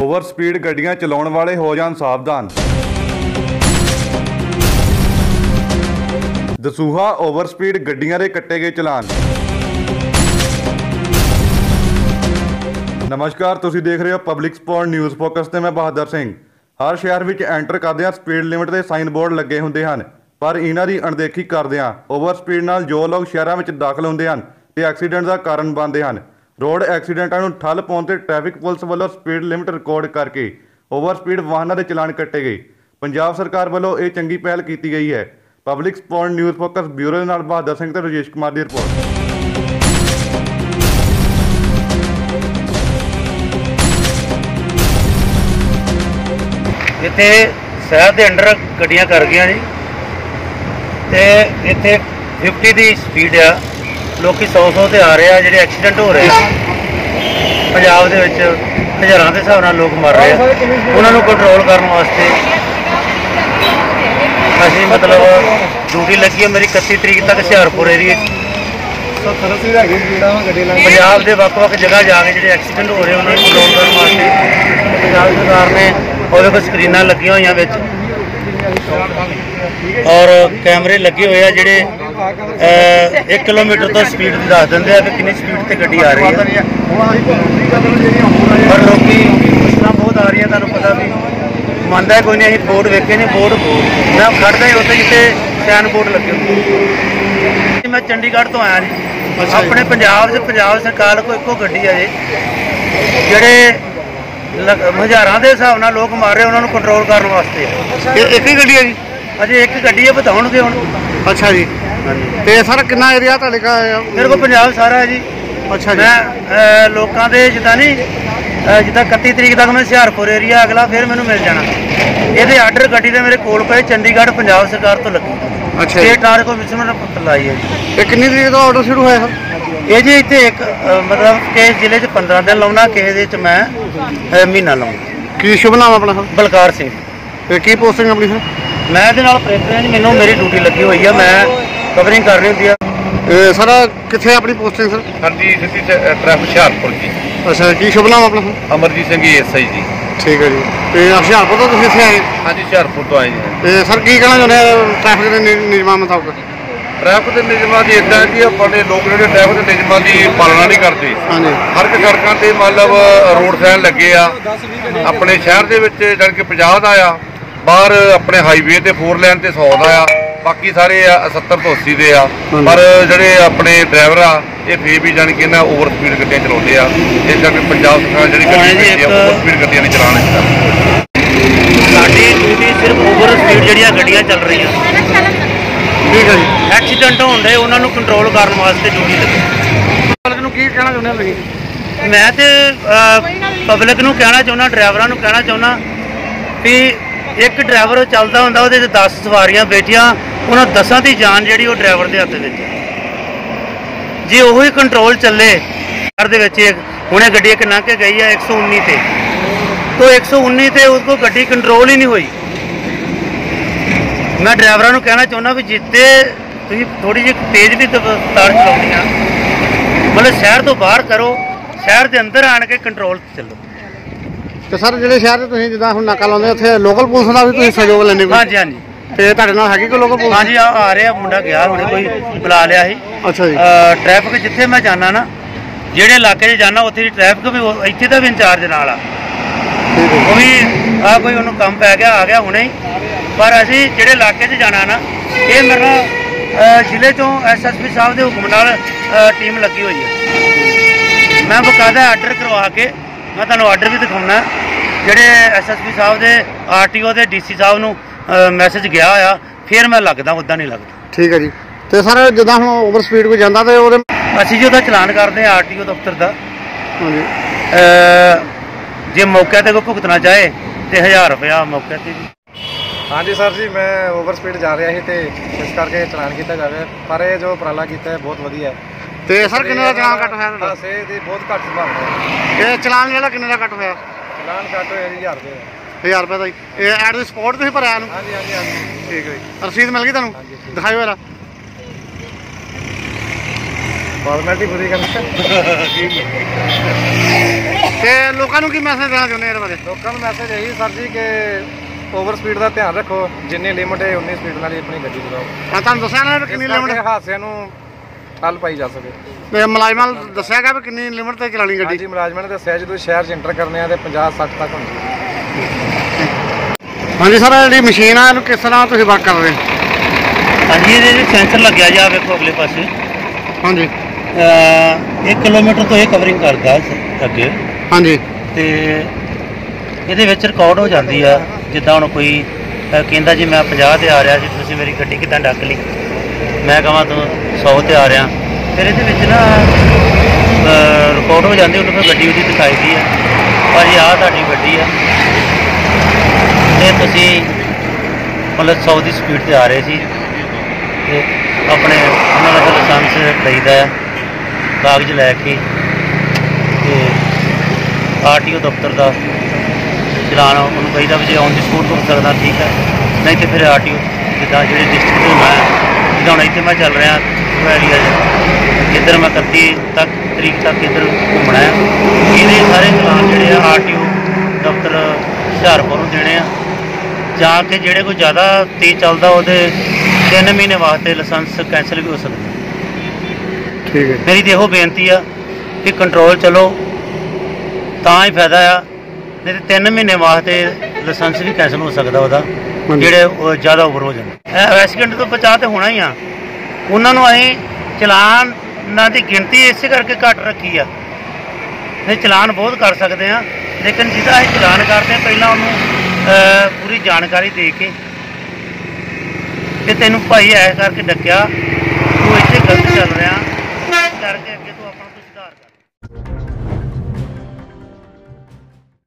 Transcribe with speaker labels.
Speaker 1: Over speed ਗੱਡੀਆਂ ਚਲਾਉਣ ਵਾਲੇ ਹੋ ਜਾਣ ਸਾਵਧਾਨ। ਦਸੂਹਾ ਓਵਰ ਸਪੀਡ ਗੱਡੀਆਂ ਦੇ ਕੱਟੇ ਗਏ ਚਲਾਨ। ਨਮਸਕਾਰ, ਤੁਸੀਂ ਦੇਖ ਰਹੇ ਹੋ ਪਬਲਿਕ ਸਪੋਰਟ ਨਿਊਜ਼ ਫੋਕਸ ਤੇ ਮੈਂ ਬਹਾਦਰ ਸਿੰਘ। ਹਰ ਸ਼ਹਿਰ ਵਿੱਚ ਐਂਟਰ ਕਰਦਿਆਂ ਸਪੀਡ ਲਿਮਿਟ ਦੇ ਸਾਈਨ ਬੋਰਡ ਲੱਗੇ ਹੁੰਦੇ ਹਨ, ਪਰ ਇਹਨਾਂ ਦੀ ਅਣਦੇਖੀ ਕਰਦਿਆਂ ਓਵਰ ਸਪੀਡ ਨਾਲ ਜੋ ਲੋਕ ਸ਼ਹਿਰਾਂ ਵਿੱਚ ਦਾਖਲ ਹੁੰਦੇ ਹਨ, ਤੇ ਐਕਸੀਡੈਂਟ ਦਾ ਕਾਰਨ ਬਣਦੇ ਹਨ। ਰੋਡ ਐਕਸੀਡੈਂਟਾਂ ਨੂੰ ਠੱਲ ਪਾਉਣ ਤੇ ਟ੍ਰੈਫਿਕ ਪੁਲਿਸ ਵੱਲੋਂ ਸਪੀਡ ਲਿਮਟ ਰਿਕਾਰਡ ਕਰਕੇ ਓਵਰ ਸਪੀਡ ਵਾਹਨਾਂ ਦੇ ਚਲਾਨ ਕੱਟੇ ਗਏ। ਪੰਜਾਬ ਸਰਕਾਰ ਵੱਲੋਂ ਇਹ ਚੰਗੀ ਪਹਿਲ ਕੀਤੀ ਗਈ ਹੈ। Public support news focus bureau ਦੇ ਨਾਲ ਬਹਾਦਰ ਸਿੰਘ ਤੇ ਰਜੇਸ਼ ਕੁਮਾਰ ਦੀ ਰਿਪੋਰਟ।
Speaker 2: ਇੱਥੇ ਸ਼ਹਿਰ ਦੇ ਅੰਡਰ ਗੱਡੀਆਂ ਕਰ ਗਈਆਂ ਜੀ। ਤੇ ਇੱਥੇ 50 ਦੀ ਸਪੀਡ ਆ। ਲੋਕੀ 100 100 ਤੇ ਆ ਰਹੇ ਆ ਜਿਹੜੇ ਐਕਸੀਡੈਂਟ ਹੋ ਰਹੇ ਆ। ਪੰਜਾਬ ਦੇ ਵਿੱਚ ਹਜ਼ਾਰਾਂ ਦੇ ਹਿਸਾਬ ਨਾਲ ਲੋਕ ਮਰ ਰਹੇ ਆ। ਉਹਨਾਂ ਨੂੰ ਕੰਟਰੋਲ ਕਰਨ ਵਾਸਤੇ ਅਸੀਂ ਮਤਲਬ ਡਿਊਟੀ ਲੱਗੀ ਹੈ ਮੇਰੀ 31 ਤਰੀਕ ਤੱਕ ਹੁਸ਼ਿਆਰਪੁਰ ਏਰੀਏ ਪੰਜਾਬ ਦੇ ਵੱਖ-ਵੱਖ ਜਗ੍ਹਾ ਜਾ ਕੇ ਜਿਹੜੇ ਐਕਸੀਡੈਂਟ ਹੋ ਰਹੇ ਉਹਨਾਂ ਨੂੰ ਕੰਟਰੋਲ ਕਰਨ ਵਾਸਤੇ ਪੰਜਾਬ ਸਰਕਾਰ ਨੇ ਉਹਦੇ ਕੋਲ ਸਕਰੀਨਾਂ ਲੱਗੀਆਂ ਹੋਈਆਂ ਵਿੱਚ। ਔਰ ਕੈਮਰੇ ਲੱਗੇ ਹੋਏ ਆ ਜਿਹੜੇ 1 ਕਿਲੋਮੀਟਰ ਤੋਂ ਸਪੀਡ ਦੀ ਦੱਸ ਦਿੰਦੇ ਆ ਕਿ ਕਿੰਨੀ ਸਪੀਡ ਤੇ ਗੱਡੀ ਆ ਰਹੀ ਹੈ। ਪਰ ਲੋਕੀ ਮੁਸ਼ਕਲਾਂ ਬਹੁਤ ਆ ਰਹੀਆਂ ਤੁਹਾਨੂੰ ਪਤਾ ਵੀ। ਮੰਨਦਾ ਕੋਈ ਨਹੀਂ ਅਸੀਂ ਬੋਰਡ ਵੇਖੇ ਨੇ ਬੋਰਡ ਮੈਂ ਖੜਦਾ ਹੀ ਉੱਥੇ ਜਿੱਥੇ ਸੈਨ ਬੋਰਡ ਲੱਗੇ ਹੁੰਦੇ ਮੈਂ ਚੰਡੀਗੜ੍ਹ ਤੋਂ ਆਇਆ ਜੀ। ਆਪਣੇ ਪੰਜਾਬ 'ਚ ਪੰਜਾਬ ਸਰਕਾਰ ਕੋਲ ਇੱਕੋ ਗੱਡੀ ਆ ਜੀ। ਜਿਹੜੇ ਹਜ਼ਾਰਾਂ ਦੇ ਹਿਸਾਬ ਨਾਲ ਲੋਕ ਮਾਰ ਰਹੇ ਉਹਨਾਂ ਨੂੰ ਕੰਟਰੋਲ ਕਰਨ ਵਾਸਤੇ।
Speaker 3: ਇਹ ਇੱਕ ਹੀ ਗੱਡੀ ਹੈ ਜੀ?
Speaker 2: ਅਜੇ ਇੱਕ ਗੱਡੀ ਹੈ ਬਤਾਉਣਗੇ ਹੁਣ।
Speaker 3: ਅੱਛਾ ਜੀ। ਤੇ ਸਰ ਕਿੰਨਾ ਏਰੀਆ ਤੁਹਾਡੇ ਕਾ
Speaker 2: ਮੇਰੇ ਕੋਲ ਪੰਜਾਬ ਸਾਰਾ ਹੈ ਜੀ।
Speaker 3: ਅੱਛਾ ਜੀ।
Speaker 2: ਮੈਂ ਲੋਕਾਂ ਦੇ ਜਿੱਦਾਂ ਨਹੀਂ ਜਿੱਦਾਂ 31 ਤਰੀਕ ਤੱਕ ਮੈਂ ਹੁਸ਼ਿਆਰਪੁਰ ਏਰੀਆ ਅਗਲਾ ਫਿਰ ਮੈਨੂੰ ਮਿਲ ਜਾਣਾ। ਇਹਦੇ ਆਰਡਰ ਗੱਡੀ ਦੇ ਮੇਰੇ ਕੋਲ ਪਏ ਚੰਡੀਗੜ੍ਹ ਪੰਜਾਬ ਸਰਕਾਰ ਤੋਂ ਲੱਗੀ।
Speaker 3: ਅੱਛਾ ਜੀ।
Speaker 2: ਸਟੇਟ ਆਰ ਕੋ ਮਿਸ਼ਨ ਪੱਤਰ ਲਾਈ ਹੈ ਜੀ।
Speaker 3: ਇਹ ਕਿੰਨੀ ਤਰੀਕ ਤੋਂ ਆਰਡਰ ਸ਼ੁਰੂ ਹੋਇਆ ਸਰ?
Speaker 2: ਇਹ ਜੀ ਇੱਥੇ ਇੱਕ ਮਤਲਬ ਕਿ ਜ਼ਿਲ੍ਹੇ 'ਚ 15 ਦਿਨ ਲਾਉਣਾ ਕਿਸੇ ਦੇ 'ਚ ਮੈਂ ਮਹੀਨਾ ਲਾਉਣਾ।
Speaker 3: ਕੀ ਸ਼ੁਭ ਨਾਮ ਆਪਣਾ ਸਰ?
Speaker 2: ਬਲਕਾਰ ਸਿੰਘ।
Speaker 3: ਤੇ ਕੀ ਪੋਸਟਿੰਗ ਆਪਣੀ ਸਰ?
Speaker 2: ਮੈਂ ਇਹਦੇ ਨਾਲ ਪ੍ਰੇਫਰੈਂਸ ਮੈਨੂੰ ਮੇਰੀ ਡਿਊਟੀ ਲੱਗੀ ਹੋਈ ਆ ਮੈਂ ਕਵਰਿੰਗ ਕਰਨੀ ਹੁੰਦੀ ਆ?
Speaker 3: ਇਹ ਸਰ ਕਿੱਥੇ ਆਪਣੀ ਪੋਸਟਿੰਗ ਸਰ
Speaker 4: ਹਾਂਜੀ ਸਿੱਧੀ ਟ੍ਰੈਫਿਕ ਹੁਸ਼ਿਆਰਪੁਰ ਜੀ।
Speaker 3: ਅੱਛਾ ਕੀ ਸ਼ੁਭ ਨਾਮ ਆਪਣਾ
Speaker 4: ਅਮਰਜੀਤ ਸਿੰਘ ਐਸਆਈ ਜੀ।
Speaker 3: ਠੀਕ ਹੈ ਜੀ। ਤੇ ਹੁਸ਼ਿਆਰਪੁਰ ਤੋਂ ਤੁਸੀਂ ਇੱਥੇ ਆਏ?
Speaker 4: ਹਾਂਜੀ ਹੁਸ਼ਿਆਰਪੁਰ ਤੋਂ ਆਏ ਜੀ।
Speaker 3: ਤੇ ਸਰ ਕੀ ਕਹਿਣਾ ਚਾਹੁੰਦੇ ਆ ਟ੍ਰੈਫਿਕ ਦੇ ਨਿਯਮਾਂ ਮੁਤਾਬਕ?
Speaker 4: ਟ੍ਰੈਫਿਕ ਦੇ ਨਿਯਮਾਂ ਦੀ ਇਦਾਂ ਕਿ ਆਪਣੇ ਲੋਕ ਜਿਹੜੇ ਟ੍ਰੈਫਿਕ ਦੇ ਨਿਯਮਾਂ ਦੀ ਪਾਲਣਾ ਨਹੀਂ ਕਰਦੇ।
Speaker 3: ਹਾਂਜੀ।
Speaker 4: ਹਰ ਇੱਕ ਸੜਕਾਂ ਤੇ ਮਤਲਬ ਰੋਡ ਸਾਈਨ ਲੱਗੇ ਆ। ਆਪਣੇ ਸ਼ਹਿਰ ਦੇ ਵਿੱਚ ਜਾਣੀ ਕਿ 50 ਦਾ ਆ। ਬਾਹਰ ਆਪਣੇ ਹਾਈਵੇ ਤੇ 4 ਲਾਈਨ ਤੇ 100 ਦਾ ਆ। ਬਾਕੀ ਸਾਰੇ ਆ 70 ਤੋਂ 80 ਦੇ ਆ। ਪਰ ਜਿਹੜੇ ਆਪਣੇ ਡਰਾਈਵਰ ਆ ਇਹ ਫੇਰ ਵੀ ਜਾਣੀ ਕਿ ਇਹਨਾਂ ਓਵਰ ਸਪੀਡ ਗੱਡੀਆਂ ਚਲਾਉਂਦੇ ਆ। ਇਸ ਕਰਕੇ ਪੰਜਾਬ ਸਰਕਾਰ ਜਿਹੜੀ
Speaker 2: ਹਾਂ
Speaker 4: ਗੱਡੀ ਭੇਜੀ ਆ ਓਵਰ ਸਪੀਡ ਗੱਡੀਆਂ ਨਹੀਂ ਚਲਾਉਣ ਚਾਹੀਦੀ
Speaker 2: ਸਾਡੀ ਡਿਊਟੀ ਸਿਰਫ ਓਵਰ ਸਪੀਡ ਜਿਹੜੀਆਂ ਗੱਡੀਆਂ ਚੱਲ ਰਹੀਆਂ।
Speaker 3: ਠੀਕ ਹੈ ਜੀ।
Speaker 2: ਐਕਸੀਡੈਂਟ ਹੋਣ ਦੇ ਉਹਨਾਂ ਨੂੰ ਕੰਟਰੋਲ ਕਰਨ ਵਾਸਤੇ ਡਿਊਟੀ ਲੱਗੀ।
Speaker 3: ਪਬਲਿਕ ਨੂੰ ਕੀ ਕਹਿਣਾ ਚਾਹੁੰਦੇ ਤੁਸੀਂ?
Speaker 2: ਮੈਂ ਤੇ ਪਬਲਿਕ ਨੂੰ ਕਹਿਣਾ ਚਾਹੁੰਦਾ ਡਰਾਈਵਰਾਂ ਨੂੰ ਕਹਿਣਾ ਚਾਹੁੰਦਾ ਵੀ ਇੱਕ ਡਰਾਈਵਰ ਚੱਲਦਾ ਹੁੰਦਾ, ਉਹਦੇ 'ਚ 10 ਸਵਾਰੀਆਂ ਬੈਠੀਆਂ, ਉਹਨਾਂ 10ਾਂ ਦੀ ਜਾਨ ਜਿਹੜੀ ਉਹ ਡਰਾਈਵਰ ਦੇ ਹੱਥ ਵਿੱਚ। ਹੈ। ਜੇ ਉਹੀ ਕੰਟਰੋਲ ਚੱਲੇ ਸ਼ਹਿਰ ਦੇ ਵਿੱਚ ਇੱਕ, ਹੁਣੇ ਗੱਡੀ ਇੱਕ ਲੰਘ ਕੇ ਗਈ ਹੈ 119 ਤੇ। ਤੋ 119 ਤੇ ਉਸ ਕੋ ਗੱਡੀ ਕੰਟਰੋਲ ਹੀ ਨਹੀਂ ਹੋਈ। ਮੈਂ ਡਰਾਈਵਰਾਂ ਨੂੰ ਕਹਿਣਾ ਚਾਹੁੰਦਾ ਵੀ ਜਿੱਤੇ ਤੁਸੀਂ ਥੋੜੀ ਜਿਹੀ ਤੇਜ਼ ਵੀ ਰਫ਼ਤਾਰ ਚਲਾਉਣੀ ਆ ਮਤਲਬ ਸ਼ਹਿਰ ਤੋਂ ਬਾਹਰ ਕਰੋ, ਸ਼ਹਿਰ ਦੇ ਅੰਦਰ ਆਣ ਕੇ ਕੰਟਰੋਲ ਚੱਲੋ।
Speaker 3: ਤੇ ਸਰ ਜਿਹੜੇ ਸ਼ਹਿਰ 'ਚ ਤੁਸੀਂ ਜਿੱਦਾਂ ਹੁਣ ਨਾਕਾ ਲਾਉਂਦੇ ਉੱਥੇ ਲੋਕਲ ਪੁਲਿਸ ਦਾ ਵੀ ਤੁਸੀਂ ਸਹਿਯੋਗ ਲੈਂਦੇ ਕੋਈ?
Speaker 2: ਹਾਂਜੀ ਹਾਂਜੀ।
Speaker 3: ਤੇ ਤੁਹਾਡੇ ਨਾਲ ਹੈਗੀ ਕੋਈ ਲੋਕਲ ਪੁਲਿਸ
Speaker 2: ਹਾਂਜੀ ਆ ਆ ਰਿਹਾ ਮੁੰਡਾ ਗਿਆ ਹੁਣੇ ਕੋਈ ਬੁਲਾ ਲਿਆ ਸੀ।
Speaker 3: ਅੱਛਾ ਜੀ।
Speaker 2: ਟ੍ਰੈਫਿਕ ਜਿੱਥੇ ਮੈਂ ਜਾਣਾ ਨਾ ਜਿਹੜੇ ਇਲਾਕੇ 'ਚ ਜਾਣਾ ਉੱਥੇ ਦੀ ਟ੍ਰੈਫਿਕ ਵੀ ਉਹ- ਇੱਥੇ ਦਾ ਵੀ ਇੰਚਾਰਜ ਨਾਲ ਆ।
Speaker 3: ਠੀਕ ਹੈ
Speaker 2: ਉਹ ਵੀ ਆ ਕੋਈ ਉਹਨੂੰ ਕੰਮ ਪੈ ਗਿਆ ਆ ਗਿਆ ਹੁਣੇ ਹੀ। ਪਰ ਅਸੀਂ ਜਿਹੜੇ ਇਲਾਕੇ 'ਚ ਜਾਣਾ ਨਾ ਇਹ ਮੇਰੇ ਨਾਲ ਅ, ਜ਼ਿਲ੍ਹੇ ਤੋਂ ਐਸਐਸਪੀ ਸਾਹਿਬ ਦੇ ਹੁਕਮ ਨਾਲ ਅ, ਟੀਮ ਲੱਗੀ ਹੋਈ ਹੈ। ਮੈਂ ਬਕਾਇਦਾ ਆਰਡਰ ਕਰਵਾ ਕੇ ਮੈਂ ਤੁਹਾਨੂੰ ਆਰਡਰ ਵੀ ਦਿਖਾਉਣਾ। ਜਿਹੜੇ ਐਸਐਸਪੀ ਸਾਹਿਬ ਦੇ ਆਰਟੀਓ ਦੇ ਡੀਸੀ ਸਾਹਿਬ ਨੂੰ ਮੈਸੇਜ ਗਿਆ ਆ ਫਿਰ ਮੈਂ ਲੱਗਦਾ ਉਦਾਂ ਨਹੀਂ ਲੱਗਦਾ।
Speaker 3: ਠੀਕ ਹੈ ਜੀ। ਤੇ ਸਰ ਜਿੱਦਾਂ ਹੁਣ ਓਵਰ ਸਪੀਡ ਕੋਈ ਜਾਂਦਾ ਤੇ ਉਹਦੇ
Speaker 2: ਅਸੀਂ ਜੀ ਉਹਦਾ ਚਲਾਨ ਕਰਦੇ ਹਾਂ ਆਰਟੀਓ ਦਫ਼ਤਰ ਦਾ।
Speaker 3: ਹਾਂਜੀ।
Speaker 2: ਅ, ਜੇ ਮੌਕੇ ਤੇ ਕੋਈ ਭੁਗਤਣਾ ਚਾਹੇ ਤੇ 1000 ਰੁਪਇਆ ਮੌਕੇ ਤੇ ਜੀ।
Speaker 5: ਹਾਂਜੀ ਸਰ ਜੀ ਮੈਂ ਓਵਰ ਸਪੀਡ ਜਾ ਰਿਹਾ ਸੀ ਤੇ ਇਸ ਕਰਕੇ ਚਲਾਨ ਕੀਤਾ ਜਾਵੇ ਪਰ ਇਹ ਜੋ ਉਪਰਾਲਾ ਕੀਤਾ ਹੈ ਬਹੁਤ ਵਧੀਆ ਹੈ।
Speaker 3: ਤੇ ਸਰ ਕਿੰਨੇ ਦਾ ਚਲਾਨ ਕੱਟ ਹੋਇਆ ਤੁਹਾਡਾ?
Speaker 5: ਹਾਸੇ ਦੀ ਬਹੁਤ ਘੱਟ ਸੰਭਾਵਨਾ ਹੈ
Speaker 3: ਇਹ ਚਲਾਨ ਜਿਹੜਾ ਕਿੰਨੇ ਦਾ ਕੱਟ ਹੋਇਆ?
Speaker 5: ਚਲਾਨ ਕੱਟ ਹੋਇਆ ਜੀ 1000 ਰੁਪਏ
Speaker 3: 1000 ਰੁਪਏ ਦਾ ਜੀ। ਇਹ ਐਟ ਦੀ ਸਪੋਰਟ ਤੁਸੀਂ ਭਰਿਆ ਇਹਨੂੰ?
Speaker 5: ਹਾਂਜੀ ਹਾਂਜੀ ਹਾਂਜੀ।
Speaker 3: ਠੀਕ ਹੈ ਜੀ। ਰਸੀਦ ਮਿਲ ਗਈ ਤੁਹਾਨੂੰ? ਦਿਖਾਇਓ ਇਹਦਾ
Speaker 5: ਫਾਰਮੈਲਿਟੀ ਪੂਰੀ ਕਰਨੀ
Speaker 3: ਤੇ ਲੋਕਾਂ ਨੂੰ ਕੀ ਮੈਸੇਜ ਦੇਣਾ ਚਾਹੁੰਦੇ ਇਹਦੇ ਬਾਰੇ?
Speaker 5: ਲੋਕਾਂ ਨੂੰ ਮੈਸੇਜ ਇਹੀ ਸਰ ਜੀ ਕਿ ਓਵਰ ਸਪੀਡ ਦਾ ਧਿਆਨ ਰੱਖੋ। ਜਿੰਨੀ ਲਿਮਟ ਹੈ ਉਨੀ ਸਪੀਡ ਨਾਲ ਹੀ ਆਪਣੀ ਗੱਡੀ ਚਲਾਓ।
Speaker 3: ਤੁਹਾਨੂੰ ਦੱਸਿਆ ਨਾ ਵੀ ਕਿੰਨੀ
Speaker 5: ਇਸ ਕਰਕੇ
Speaker 3: ਲਿਮਟ
Speaker 5: ਹਾਦਸਿਆਂ ਨੂੰ ਠੱਲ ਪਾਈ ਜਾ ਸਕੇ।
Speaker 3: ਤੇ ਮੁਲਾਜ਼ਮਾਂ ਨੂੰ ਦੱਸਿਆ ਗਿਆ ਵੀ ਕਿੰਨੀ ਲਿਮਟ ਤੇ ਚਲਾਣੀ ਗੱਡੀ?
Speaker 5: ਹਾਂਜੀ ਮੁਲਾਜ਼ਮਾਂ ਨੇ ਦੱਸਿਆ ਜਦੋਂ ਸ਼ਹਿਰ 'ਚ ਇੰਟਰ ਕਰਨੇ ਆ ਤੇ 50 60 ਤੱਕ ਹੁੰਦੀ ਹੈ।
Speaker 3: ਹਾਂਜੀ ਸਰ ਜਿਹੜੀ ਮਸ਼ੀਨ ਆ ਇਹਨੂੰ ਕਿਸ ਤਰ੍ਹਾਂ ਤੁਸੀਂ ਵਰਕ ਕਰ ਰਹੇ ਹੋ?
Speaker 2: ਹਾਂਜੀ ਇਹਦੇ ਵਿੱਚ ਸੈਂਸਰ ਲੱਗਿਆ ਜਾ ਵੇਖੋ ਅਗਲੇ ਪਾਸੇ।
Speaker 3: ਹਾਂਜੀ।
Speaker 2: 1 ਕਿਲੋਮੀਟਰ ਤੋਂ ਇਹ ਕਵਰਿੰਗ ਕਰਦਾ ਸ- ਅੱਗੇ।
Speaker 3: ਹਾਂਜੀ।
Speaker 2: ਤੇ ਇਹਦੇ ਵਿੱਚ ਰਿਕਾਰਡ ਹੋ ਜਾਂਦੀ ਆ ਜਿੱਦਾਂ ਹੁਣ ਕੋਈ ਕਹਿੰਦਾ ਜੀ ਮੈਂ 50 ਤੇ ਆ ਰਿਹਾ ਜੀ ਤੁਸੀਂ ਮੇਰੀ ਗੱਡੀ ਕਿਦਾਂ ਡੱਕ ਲਈ? ਮੈਂ ਕਹਾਂ ਤੂੰ 100 ਤੇ ਆ ਰਿਹਾ। ਫਿਰ ਇਹਦੇ ਵਿੱਚ ਨਾ ਰਿਕਾਰਡ ਹੋ ਜਾਂਦੀ ਉਹਨੂੰ ਫਿਰ ਗੱਡੀ ਉਹਦੀ ਦਿਖਾਈਦੀ ਆ। ਭਾਜੀ ਆਹ ਤੁਹਾਡੀ ਗੱਡੀ ਆ। ਤੇ ਤੁਸੀਂ ਮਤਲਬ 100 ਦੀ ਸਪੀਡ ਤੇ ਆ ਰਹੇ ਸੀ। ਤੇ ਆਪਣੇ ਉਹਨਾਂ ਦਾ ਲਾਇਸੈਂਸ ਲਈਦਾ ਆ ਕਾਗਜ਼ ਲੈ ਕੇ। ਤੇ ਆਰਟੀਓ ਦਫ਼ਤਰ ਦਾ ਚਲਾਨ ਉਹਨੂੰ ਕਹੀਦਾ ਵੀ ਜੇ ਔਨ ਦੀ ਸਪੋਰਟ ਕਰ ਸਕਦਾ ਠੀਕ ਹੈ ਨਹੀਂ ਤੇ ਫਿਰ ਆਰਟੀਓ ਜਿੱਦਾਂ ਜਿਹੜੇ ਡਿਸਟ੍ਰਿਕਟ ਤੋਂ ਮੈਂ ਜਿੱਦਾਂ ਹੁਣ ਇੱਥੇ ਮੈਂ ਚੱਲ ਰਿਹਾ ਏਰੀਆ 'ਚ ਇੱਧਰ ਮੈਂ 31 ਤੱਕ ਤਰੀਕ ਤੱਕ ਇੱਧਰ ਘੁੰਮਣਾ ਹੈ ਇਹਦੇ ਸਾਰੇ ਚਲਾਨ ਜਿਹੜੇ ਆ ਆਰਟੀਓ ਦਫ਼ਤਰ ਹੁਸ਼ਿਆਰਪੁਰ ਨੂੰ ਦੇਣੇ ਆ। ਜਾ ਕੇ ਜਿਹੜੇ ਕੋਈ ਜ਼ਿਆਦਾ ਤੇਜ਼ ਚੱਲਦਾ ਉਹਦੇ 3 ਮਹੀਨੇ ਵਾਸਤੇ ਲਾਇਸੈਂਸ ਕੈਂਸਲ ਵੀ ਹੋ ਸਕਦਾ।
Speaker 3: ਠੀਕ ਹੈ।
Speaker 2: ਮੇਰੀ ਤੇ ਇਹੋ ਬੇਨਤੀ ਆ ਕਿ ਕੰਟਰੋਲ ਚਲੋ ਤਾਂ ਹੀ ਫਾਇਦਾ ਆ। ਨਹੀਂ ਤੇ 3 ਮਹੀਨੇ ਵਾਸਤੇ ਲਾਇਸੈਂਸ ਵੀ ਕੈਂਸਲ ਹੋ ਸਕਦਾ ਉਹਦਾ। ਜਿਹੜੇ ਉਹ ਜ਼ਿਆਦਾ ਓਵਰ ਹੋ ਜਾਂਦੇ ਐਕਸੀਡੈਂਟ ਤੋਂ ਬਚਾਅ ਤੇ ਹੋਣਾ ਹੀ ਆ। ਉਹਨਾਂ ਨੂੰ ਅਸੀਂ ਚਲਾਨਾਂ ਦੀ ਗਿਣਤੀ ਇਸੇ ਕਰਕੇ ਘੱਟ ਰੱਖੀ ਆ। ਤੇ ਚਲਾਨ ਬਹੁਤ ਕਰ ਸਕਦੇ ਆ। ਲੇਕਿਨ ਜਿਹਦਾ ਅਸੀਂ ਚਲਾਨ ਕਰਦੇ ਹਾਂ ਪਹਿਲਾਂ ਉਹਨੂੰ ਪੂਰੀ ਜਾਣਕਾਰੀ ਦੇ ਕੇ ਕਿ ਤੈਨੂੰ ਭਾਈ ਐ ਕਰਕੇ ਡੱਕਿਆ, ਤੂੰ ਇੱਥੇ ਗਲਤ ਚੱਲ ਰਿਹਾ।